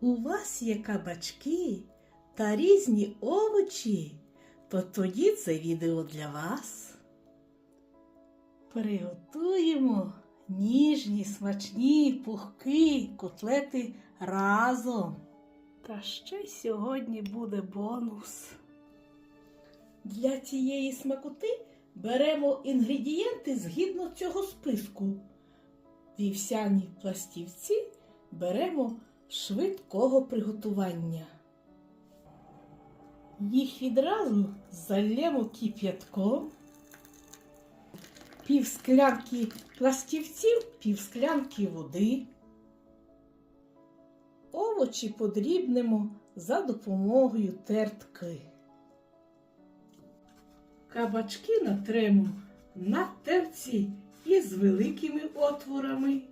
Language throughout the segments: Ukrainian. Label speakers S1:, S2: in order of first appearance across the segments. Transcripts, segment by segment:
S1: у вас є кабачки та різні овочі, то тоді це відео для вас. Приготуємо ніжні, смачні, пухкі котлети разом. Та ще сьогодні буде бонус. Для цієї смакоти беремо інгредієнти згідно цього списку. Вівсяні пластівці беремо швидкого приготування. Їх відразу зальємо кип'ятком. Пів склянки пластівців, пів склянки води. Овочі подрібнемо за допомогою тертки. Кабачки натремо на терці із великими отворами.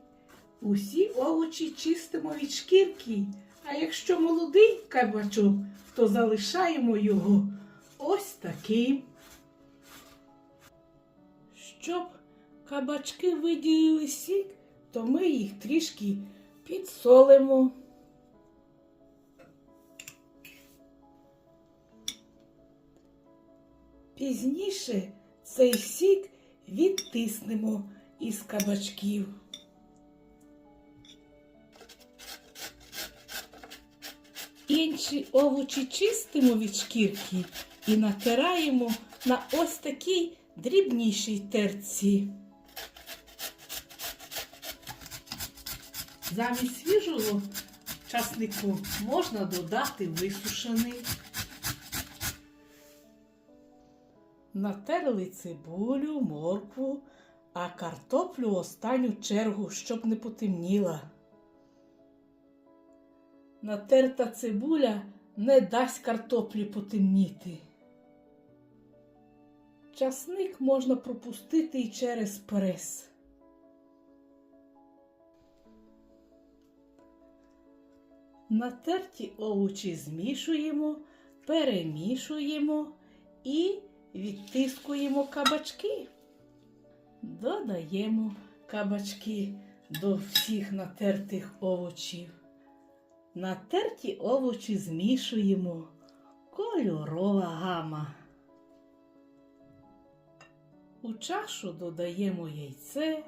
S1: Усі овочі чистимо від шкірки, а якщо молодий кабачок, то залишаємо його ось таким. Щоб кабачки виділили сік, то ми їх трішки підсолимо. Пізніше цей сік відтиснемо із кабачків. Інші овочі чистимо від шкірки і натираємо на ось такій дрібнішій терці. Замість свіжого часнику можна додати висушений. Натерли цибулю, моркву, а картоплю останню чергу, щоб не потемніла. Натерта цибуля не дасть картоплі потемніти. Часник можна пропустити і через прес. Натерті овочі змішуємо, перемішуємо і відтискуємо кабачки. Додаємо кабачки до всіх натертих овочів. Натерті овочі змішуємо. Кольорова гама. У чашу додаємо яйце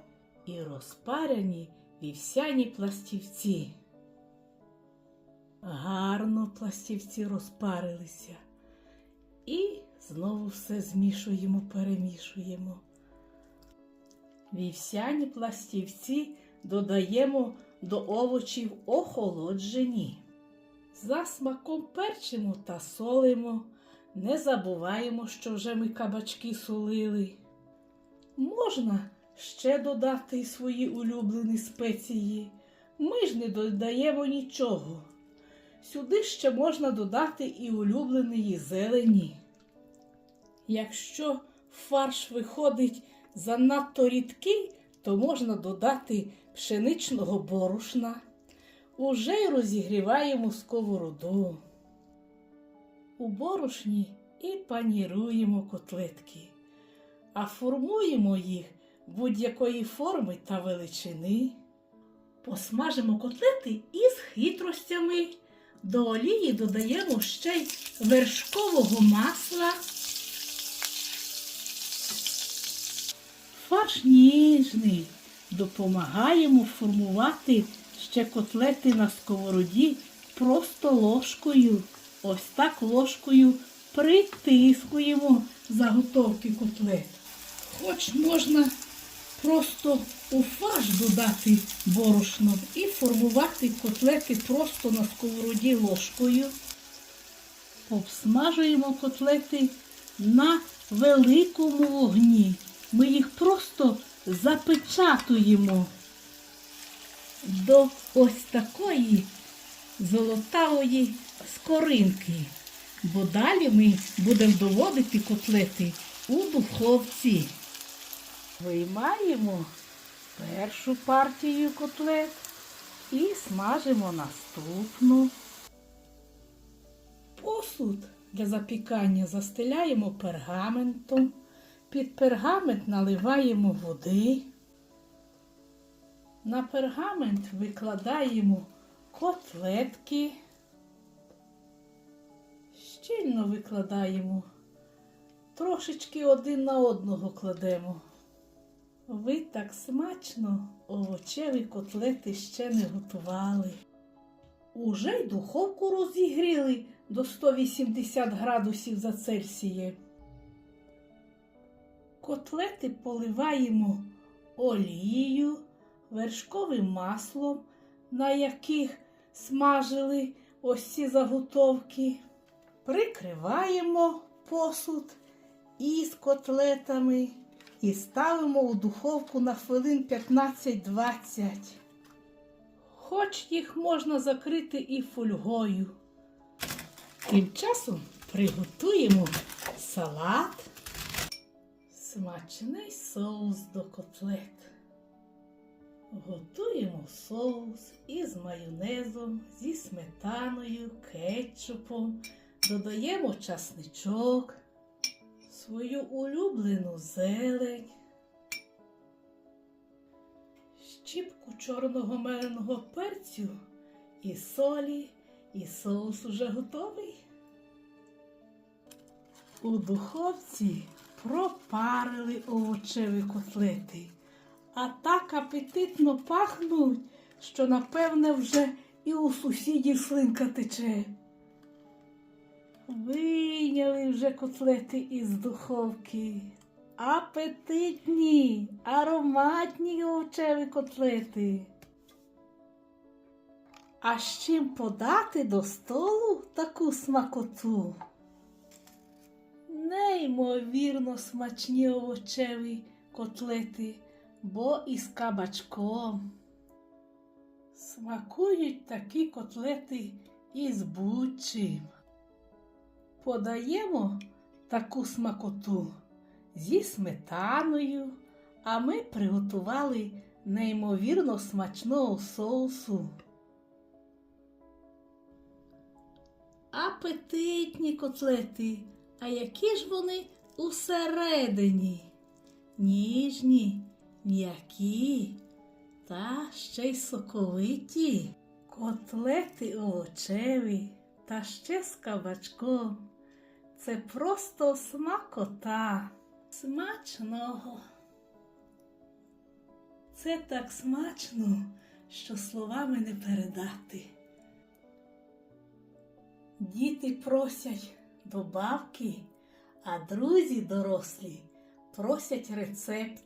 S1: і розпарені вівсяні пластівці. Гарно пластівці розпарилися. І знову все змішуємо, перемішуємо. Вівсяні пластівці додаємо до овочів охолоджені. За смаком перчимо та солимо. Не забуваємо, що вже ми кабачки солили. Можна ще додати й свої улюблені спеції. Ми ж не додаємо нічого. Сюди ще можна додати і улюбленої зелені. Якщо фарш виходить занадто рідкий, то можна додати пшеничного борошна. Уже й розігріваємо сковороду. У борошні і паніруємо котлетки, а формуємо їх будь-якої форми та величини. Посмажимо котлети із хитростями. До олії додаємо ще й вершкового масла. Фарш ніжний. Допомагаємо формувати ще котлети на сковороді просто ложкою. Ось так ложкою притискуємо заготовки котлет. Хоч можна просто у фарш додати борошно і формувати котлети просто на сковороді ложкою. Обсмажуємо котлети на великому вогні. Ми їх просто запечатуємо до ось такої золотавої скоринки. Бо далі ми будемо доводити котлети у духовці. Виймаємо першу партію котлет і смажимо наступну. Посуд для запікання застеляємо пергаментом. Під пергамент наливаємо води. На пергамент викладаємо котлетки. Щільно викладаємо. Трошечки один на одного кладемо. Ви так смачно овочеві котлети ще не готували. Уже й духовку розігріли до 180 градусів за Цельсієм. Котлети поливаємо олією, вершковим маслом, на яких смажили ось ці заготовки. Прикриваємо посуд із котлетами і ставимо у духовку на хвилин 15-20. Хоч їх можна закрити і фольгою. Тим часом приготуємо салат, смачний соус до котлет. Готуємо соус із майонезом, зі сметаною, кетчупом, додаємо часничок, свою улюблену зелень, щіпку чорного меленого перцю і солі, і соус уже готовий. У духовці пропарили овочеві котлети, а так апетитно пахнуть, що напевне вже і у сусідів слинка тече. Вийняли вже котлети із духовки. Апетитні, ароматні овочеві котлети. А з чим подати до столу таку смакоту? Неймовірно смачні овочеві котлети, бо із кабачком. Смакують такі котлети із бучим. Подаємо таку смакоту зі сметаною, а ми приготували неймовірно смачного соусу. Апетитні котлети, а які ж вони усередині? Ніжні, м'які та ще й соковиті. Котлети овочеві та ще з кабачком. Це просто смакота. Смачного. Це так смачно, що словами не передати. Діти просять добавки, а друзі дорослі просять рецепт.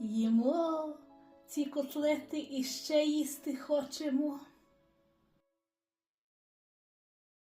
S1: Їмо ці котлети і ще їсти хочемо.